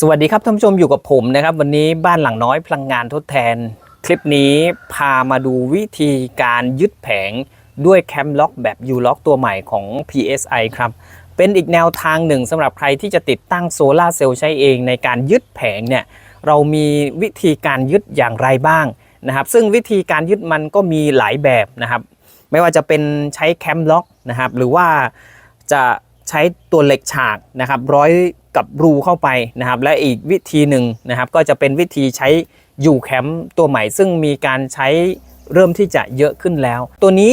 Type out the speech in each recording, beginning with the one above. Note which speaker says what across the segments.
Speaker 1: สวัสดีครับท่านผู้ชมอยู่กับผมนะครับ วันนี้บ้านหลังน้อยพลังงานทดแทน คลิปนี้พามาดูวิธีการยึดแผงด้วยแคมล็อกแบบ U ล็อกตัวใหม่ของ PSI ครับ เป็นอีกแนวทางหนึ่งสำหรับใครที่จะติดตั้งโซลาเซลล์ใช้เองในการยึดแผงเนี่ยเรามีวิธีการยึดอย่างไรบ้างนะครับซึ่งวิธีการยึดมันก็มีหลายแบบนะครับ ไม่ว่าจะเป็นใช้แคมล็อกนะครับหรือว่าจะใช้ตัวเหล็กฉากนะครับร้อย กับรูเข้าไปนะครับ และอีกวิธีหนึ่งนะครับก็จะเป็นวิธีใช้ยูแคมตัวใหม่ ซึ่งมีการใช้เริ่มที่จะเยอะขึ้นแล้ว ตัวนี้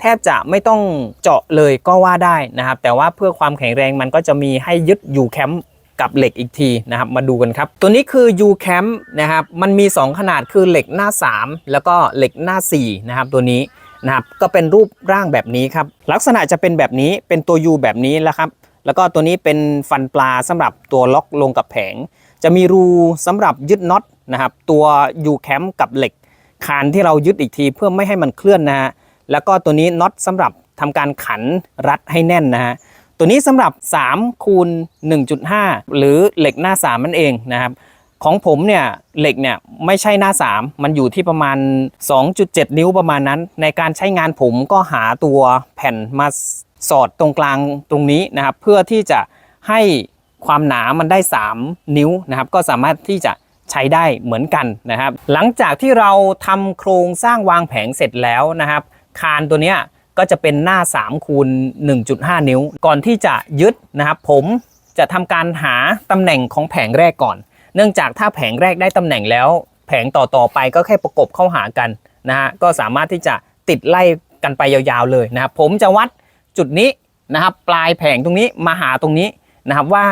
Speaker 1: แทบจะไม่ต้องเจาะเลยก็ว่าได้นะครับ แต่ว่าเพื่อความแข็งแรงมันก็จะมีให้ยึดยูแคมกับเหล็กอีกทีนะครับมาดูกันครับ ตัวนี้คือ U Cam นะครับมันมี 2 ขนาดคือเหล็กหน้า 3 แล้วก็เหล็กหน้า4นะครับตัวนี้นะครับก็เป็นรูปร่างแบบนี้ครับลักษณะจะเป็นแบบนี้เป็นตัว U แบบนี้แล้วครับ แล้วก็ตัวนี้เป็นฟันปลาสำหรับตัวล็อกลงกับแผง จะมีรูสำหรับยึดน็อตนะครับ ตัว U Cam กับเหล็กคานที่เรายึดอีกทีเพื่อไม่ให้มันเคลื่อนนะฮะ แล้วก็ตัวนี้น็อตสำหรับทำการขันรัดให้แน่นนะฮะ ตัวนี้สำหรับ3คูณ1.5 หรือเหล็กหน้า 3 นั่นเองนะครับ ของผมเนี่ยเหล็กเนี่ยไม่ใช่หน้า 3 มันอยู่ที่ประมาณ 2.7 นิ้วประมาณนั้น ในการใช้งานผมก็หาตัวแผ่นมา สอดตรงกลางตรงนี้นะครับเพื่อที่จะให้ความหนามันได้ 3 นิ้วนะครับ ก็สามารถที่จะใช้ได้เหมือนกันนะครับ หลังจากที่เราทำโครงสร้างวางแผงเสร็จแล้วนะครับ คานตัวเนี้ยก็จะเป็นหน้า3คูณ1.5 นิ้ว ก่อนที่จะยึดนะครับ ผมจะทำการหาตำแหน่งของแผงแรกก่อน เนื่องจากถ้าแผงแรกได้ตำแหน่งแล้ว แผงต่อๆไปก็แค่ประกบเข้าหากันนะฮะก็สามารถที่จะติดไล่กันไปยาวๆเลยนะครับผมจะวัด จุดนี้นะครับ ปลายแผงตรงนี้มาหาตรงนี้นะครับว่า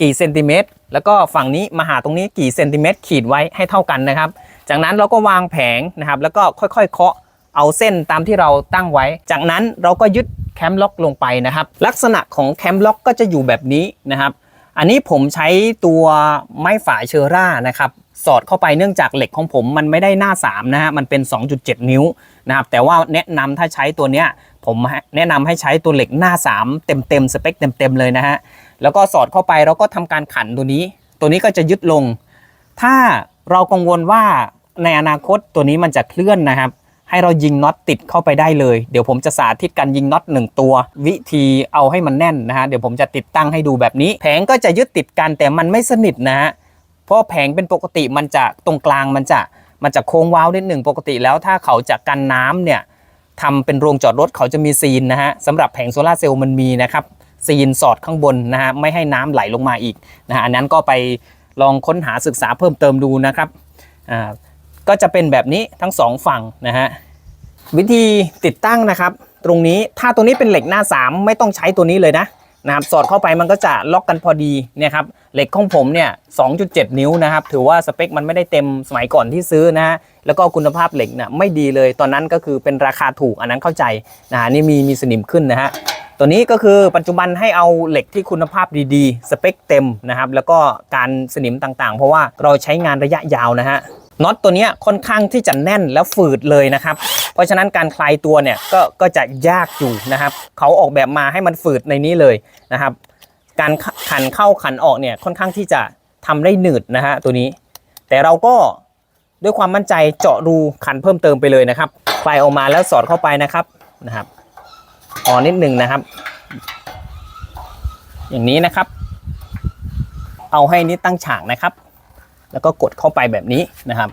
Speaker 1: กี่เซนติเมตรแล้วก็ฝั่งนี้มาหาตรงนี้กี่เซนติเมตรขีดไว้ให้เท่ากันนะครับ จากนั้นเราก็วางแผงนะครับ แล้วก็ค่อยๆ เคาะเอาเส้นตามที่เราตั้งไว้ จากนั้นเราก็ยึดแคมล็อกลงไปนะครับ ลักษณะของแคมล็อกก็จะอยู่แบบนี้นะครับ อันนี้ผมใช้ตัวไม้ฝายเชอร่านะครับ สอดเข้าไปเนื่องจากเหล็กของผมมันไม่ได้หน้า 3 นะฮะ มันเป็น 2.7 นิ้วนะครับแต่ว่าแนะนำถ้าใช้ตัวเนี้ยผมแนะนำให้ใช้ตัวเหล็กหน้า 3 เต็มๆสเปคเต็มๆเลยนะฮะ แล้วก็สอดเข้าไปเราก็ทำการขันตัวนี้ ตัวนี้ก็จะยึดลง ถ้าเรากังวลว่าในอนาคตตัวนี้มันจะเคลื่อนนะครับ ให้เรายิงน็อตติดเข้าไปได้เลย เดี๋ยวผมจะสาธิตการยิงน็อตหนึ่งตัว วิธีเอาให้มันแน่นนะฮะเดี๋ยวผมจะติดตั้งให้ดูแบบนี้ แผงก็จะยึดติดกันแต่มันไม่สนิทนะฮะ เพราะแผงเป็นปกติมันจะตรงกลางมันจะมันจะโค้งว้าวนิดหนึ่งปกติแล้วถ้าเขาจะกันน้ำเนี่ยทำเป็นโรงจอดรถเขาจะมีซีนนะฮะสำหรับแผงโซลาเซลล์มันมีนะครับซีนสอดข้างบนนะฮะไม่ให้น้ำไหลลงมาอีกนะฮะอันนั้นก็ไปลองค้นหาศึกษาเพิ่มเติมดูนะครับอ่าก็จะเป็นแบบนี้ทั้งสองฝั่งนะฮะวิธีติดตั้งนะครับ ตรงนี้ถ้าตัวนี้เป็นเหล็กหน้า 3 ไม่ต้องใช้ตัวนี้เลยนะ นะครับสอดเข้าไปมันก็จะล็อกกันพอดีเนี่ยครับเหล็กของผมเนี่ย2.7 นิ้วนะครับถือว่าสเปคมันไม่ได้เต็มสมัยก่อนที่ซื้อนะฮะแล้วก็คุณภาพเหล็กเนี่ยไม่ดีเลยตอนนั้นก็คือเป็นราคาถูกอันนั้นเข้าใจนะฮะนี่มีมีสนิมขึ้นนะฮะตัวนี้ก็คือปัจจุบันให้เอาเหล็กที่คุณภาพดีๆ สเปคเต็มนะครับแล้วก็การสนิมต่างๆ เพราะว่าเราใช้งานระยะยาวนะฮะ น็อตตัวนี้ค่อนข้างที่จะแน่นแล้วฝืดเลยนะครับ เพราะฉะนั้นการคลายตัวเนี่ยก็ก็จะยากอยู่นะครับ เขาออกแบบมาให้มันฝืดในนี้เลยนะครับ การขันเข้าขันออกเนี่ยค่อนข้างที่จะทำได้หนืดนะฮะตัวนี้ แต่เราก็ด้วยความมั่นใจเจาะรูขันเพิ่มเติมไปเลยนะครับคลายออกมาแล้วสอดเข้าไปนะครับนะครับอ่อนนิดหนึ่งนะครับ อย่างนี้นะครับ เอาให้นิดตั้งฉากนะครับ แล้วก็กดเข้าไปแบบนี้นะครับ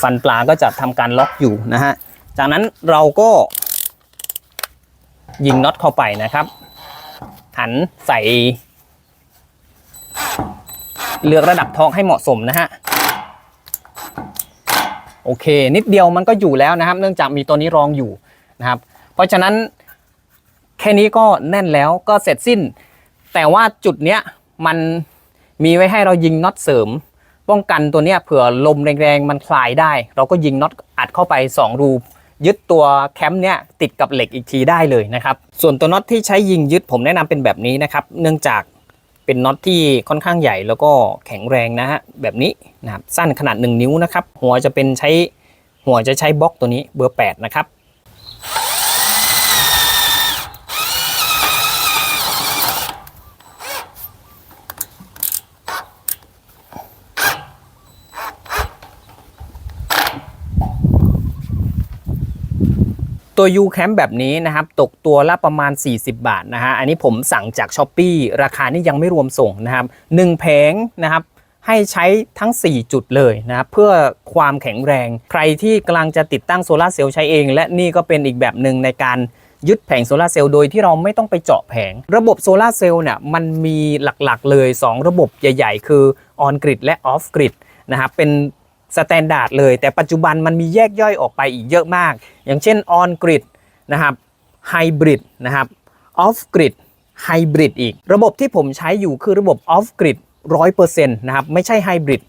Speaker 1: ฟันปลาก็จะทำการล็อกอยู่นะฮะ จากนั้นเราก็ ยิงน็อตเข้าไปนะครับ หันใส่ เลือกระดับทองให้เหมาะสมนะฮะโอเค นิดเดียวมันก็อยู่แล้วนะครับ เนื่องจากมีตัวนี้รองอยู่นะครับ เพราะฉะนั้นแค่นี้ก็แน่นแล้วก็เสร็จสิ้น แต่ว่าจุดเนี้ยมัน มีไว้ให้เรายิงน็อตเสริม ป้องกันตัวเนี้ยเผื่อลมแรงๆมันคลายได้ เราก็ยิงน็อตอัดเข้าไป 2 รูยึดตัวแคมป์เนี้ยติดกับเหล็กอีกทีได้เลยนะครับ ส่วนตัวน็อตที่ใช้ยิงยึดผมแนะนำเป็นแบบนี้นะครับ เนื่องจากเป็นน็อตที่ค่อนข้างใหญ่แล้วก็แข็งแรงนะฮะแบบนี้นะครับสั้นขนาด 1 นิ้วนะครับ หัวจะเป็นใช้หัวจะใช้บล็อกตัวนี้เบอร์ 8 นะครับ ตัว U Camp แบบนี้นะครับ ตกตัวละประมาณ 40 บาทนะฮะ อันนี้ผมสั่งจาก s h อ p e e ราคานี่ยังไม่รวมส่งนะครับ1แผงนะครับให้ใช้ทั้ง 4 จุดเลยนะครับเพื่อความแข็งแรง ใครที่กำลังจะติดตั้งโซลาร์เซลล์ใช้เอง และนี่ก็เป็นอีกแบบหนึ่งในการยึดแผงโซลาร์เซลล์โดยที่เราไม่ต้องไปเจาะแผง ระบบโซลาร์เซลล์เนี่ยมันมีหลักๆเลย 2 ระบบใหญ่ ๆ คือ on grid และ off grid นะครับเป็น สแตนดาร์ดเลย แต่ปัจจุบันมันมีแยกย่อยออกไปอีกเยอะมาก อย่างเช่น on grid นะครับไฮบริดนะครับ off grid ไฮบริดอีก ระบบที่ผมใช้อยู่คือระบบ off grid 100%นต์นะครับไม่ใช่ไฮบริด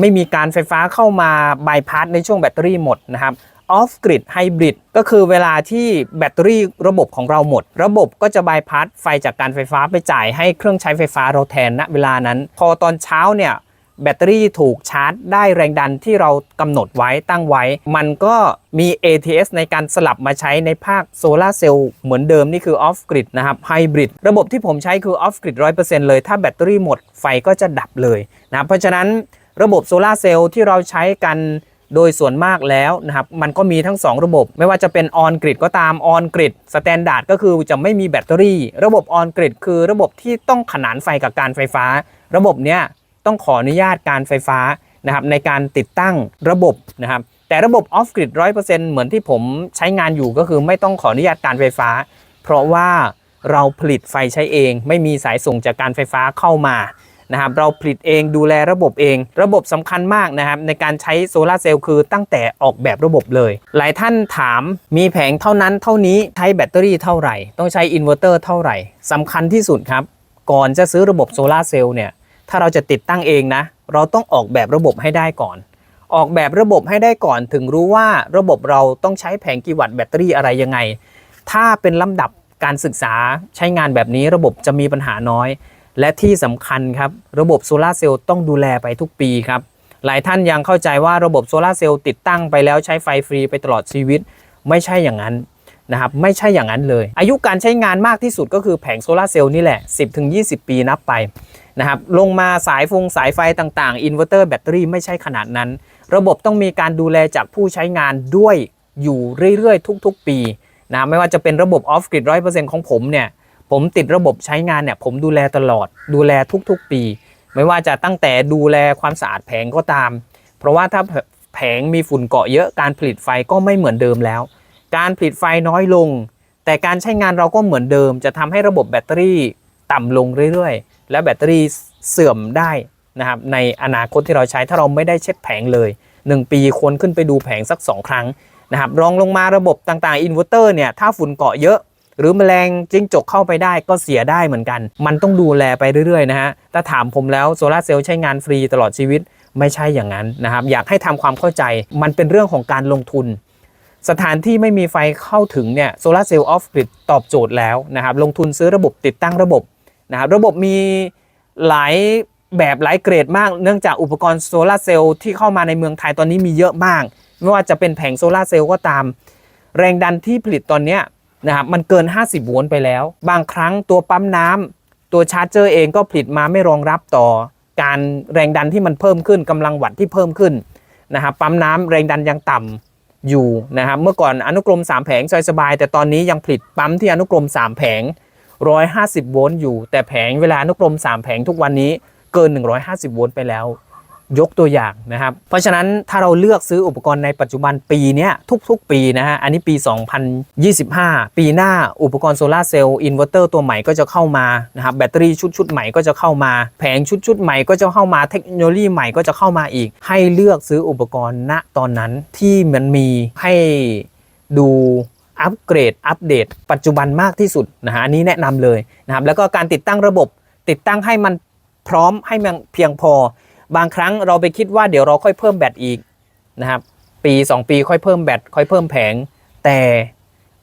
Speaker 1: ไม่มีการไฟฟ้าเข้ามาบายพาสในช่วงแบตเตอรี่หมดนะครับ off grid hybrid ก็คือเวลาที่แบตเตอรี่ระบบของเราหมด ระบบก็จะบายพาสไฟจากการไฟฟ้าไปจ่ายให้เครื่องใช้ไฟฟ้าเราแทนณเวลานั้น พอตอนเช้าเนี่ย แบตเตอรี่ถูกชาร์จได้แรงดันที่เรากำหนดไว้ตั้งไว้ มันก็มี ATS ในการสลับมาใช้ในภาคโซลาร์เซลล์เหมือนเดิมนี่คือ off grid นะครับ hybrid ระบบที่ผมใช้คือ off grid 100%เลย ถ้าแบตเตอรี่หมดไฟก็จะดับเลยนะเพราะฉะนั้นระบบโซลาร์เซลล์ที่เราใช้กันโดยส่วนมากแล้วนะครับ มันก็มีทั้ง 2 ระบบ ไม่ว่าจะเป็น on grid ก็ตาม on grid standard ก็คือจะไม่มีแบตเตอรี่ ระบบ on grid คือระบบที่ต้องขนานไฟกับการไฟฟ้า ระบบเนี้ย ต้องขออนุญาตการไฟฟ้านะครับในการติดตั้งระบบนะครับ แต่ระบบ off grid 100%เปอร์เซ็นต์เหมือนที่ผมใช้งานอยู่ก็คือไม่ต้องขออนุญาตการไฟฟ้า เพราะว่าเราผลิตไฟใช้เอง ไม่มีสายส่งจากการไฟฟ้าเข้ามานะครับเราผลิตเองดูแลระบบเอง ระบบสำคัญมากนะครับในการใช้โซลาเซลล์คือตั้งแต่ออกแบบระบบเลย หลายท่านถามมีแผงเท่านั้นเท่านี้ใช้แบตเตอรี่เท่าไหร่ ต้องใช้อินเวอร์เตอร์เท่าไหร่สำคัญที่สุดครับ ก่อนจะซื้อระบบโซลาเซลล์เนี่ย ถ้าเราจะติดตั้งเองนะ เราต้องออกแบบระบบให้ได้ก่อน ออกแบบระบบให้ได้ก่อน ถึงรู้ว่าระบบเราต้องใช้แผงกี่วัตต์แบตเตอรี่อะไรยังไง ถ้าเป็นลำดับการศึกษาใช้งานแบบนี้ระบบจะมีปัญหาน้อย และที่สำคัญครับ ระบบโซลาเซลล์ต้องดูแลไปทุกปีครับ หลายท่านยังเข้าใจว่าระบบโซลาเซลล์ติดตั้งไปแล้วใช้ไฟฟรีไปตลอดชีวิต ไม่ใช่อย่างนั้นนะครับไม่ใช่อย่างนั้นเลย อายุการใช้งานมากที่สุดก็คือแผงโซลาเซลล์นี่แหละ 10-20 ปีนับไป นะครับลงมาสายฟงสายไฟต่างๆอินเวอร์เตอร์แบตเตอรี่ไม่ใช่ขนาดนั้น ระบบต้องมีการดูแลจากผู้ใช้งานด้วยอยู่เรื่อยๆ ทุกๆ ปีนะไม่ว่าจะเป็นระบบออฟกริดร้อยเปอร์เซ็นต์ของผมเนี่ยผมติดระบบใช้งานเนี่ยผมดูแลตลอดดูแลทุกๆ ปี ไม่ว่าจะตั้งแต่ดูแลความสะอาดแผงก็ตาม เพราะว่าถ้าแผงมีฝุ่นเกาะเยอะการผลิตไฟก็ไม่เหมือนเดิมแล้ว การผลิตไฟน้อยลง แต่การใช้งานเราก็เหมือนเดิม จะทำให้ระบบแบตเตอรี่ ต่ำลงเรื่อยๆ และแบตเตอรี่เสื่อมได้นะครับในอนาคตที่เราใช้ถ้าเราไม่ได้เช็ดแผงเลย 1 ปีควรขึ้นไปดูแผงสัก 2 ครั้งนะครับรองลงมาระบบต่างๆอินเวอร์เตอร์เนี่ยถ้าฝุ่นเกาะเยอะ หรือแมลงจิ้งจกเข้าไปได้ก็เสียได้เหมือนกัน มันต้องดูแลไปเรื่อยๆนะฮะถ้าถามผมแล้วโซลาเซลล์ใช้งานฟรีตลอดชีวิตไม่ใช่อย่างนั้นนะครับอยากให้ทำความเข้าใจมันเป็นเรื่องของการลงทุน สถานที่ไม่มีไฟเข้าถึงเนี่ยโซลาเซลล์ออฟกริดตอบโจทย์แล้วนะครับลงทุนซื้อระบบติดตั้งระบบ นะครับระบบมีหลายแบบหลายเกรดมาก เนื่องจากอุปกรณ์โซลาร์เซลล์ที่เข้ามาในเมืองไทยตอนนี้มีเยอะมาก ไม่ว่าจะเป็นแผงโซลาร์เซลล์ก็ตาม แรงดันที่ผลิตตอนนี้นะครับมันเกิน 50 โวลต์ไปแล้ว บางครั้งตัวปั๊มน้ำตัวชาร์จเจอร์เองก็ผลิตมาไม่รองรับต่อ การแรงดันที่มันเพิ่มขึ้นกำลังวัตต์ที่เพิ่มขึ้นนะครับปั๊มน้ำแรงดันยังต่ำอยู่นะครับเมื่อก่อนอนุกรม 3 แผงซอยสบาย แต่ตอนนี้ยังผลิตปั๊มที่อนุกรม 3 แผง 150 โวลต์อยู่ แต่แผงเวลานุกรม 3 แผงทุกวันนี้เกิน 150 โวลต์ไปแล้ว ยกตัวอย่างนะครับ เพราะฉะนั้นถ้าเราเลือกซื้ออุปกรณ์ในปัจจุบันปีนี้ทุกๆ ปีนะฮะ อันนี้ปี 2025 ปีหน้าอุปกรณ์โซลาร์เซลล์อินเวอร์เตอร์ตัวใหม่ก็จะเข้ามานะครับแบตเตอรี่ชุดชุดใหม่ก็จะเข้ามา แผงชุดชุดใหม่ก็จะเข้ามาเทคโนโลยีใหม่ก็จะเข้ามาอีก ให้เลือกซื้ออุปกรณ์ณตอนนั้นที่มันมีให้ดู อัปเกรดอัปเดต ปัจจุบันมากที่สุดนะฮะอันนี้แนะนำเลยนะครับแล้วก็การติดตั้งระบบ ติดตั้งให้มันพร้อมให้มันเพียงพอ บางครั้งเราไปคิดว่าเดี๋ยวเราค่อยเพิ่มแบตอีกนะครับปี 2 ปีค่อยเพิ่มแบตค่อยเพิ่มแผง แต่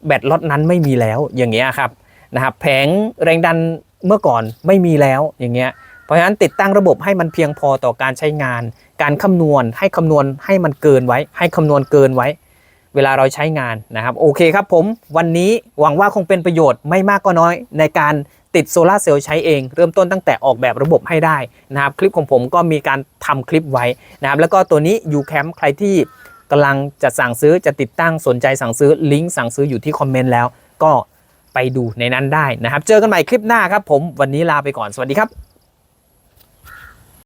Speaker 1: แบตล็อตนั้นไม่มีแล้วอย่างเงี้ยครับนะครับแผงแรงดันเมื่อก่อนไม่มีแล้วอย่างเงี้ยเพราะฉะนั้นติดตั้งระบบให้มันเพียงพอต่อการใช้งาน การคำนวณให้คำนวณให้มันเกินไว้ ให้คำนวณเกินไว้ เวลาเราใช้งานนะครับโอเคครับผมวันนี้หวังว่าคงเป็นประโยชน์ไม่มากก็น้อยในการติดโซลาเซลล์ใช้เอง เริ่มต้นตั้งแต่ออกแบบระบบให้ได้นะครับ คลิปของผมก็มีการทำคลิปไว้นะครับ แล้วก็ตัวนี้ UCamp ใครที่กำลังจะสั่งซื้อจะติดตั้งสนใจสั่งซื้อลิงก์สั่งซื้ออยู่ที่คอมเมนต์แล้ว ก็ไปดูในนั้นได้นะครับ เจอกันใหม่คลิปหน้าครับผมวันนี้ลาไปก่อนสวัสดีครับ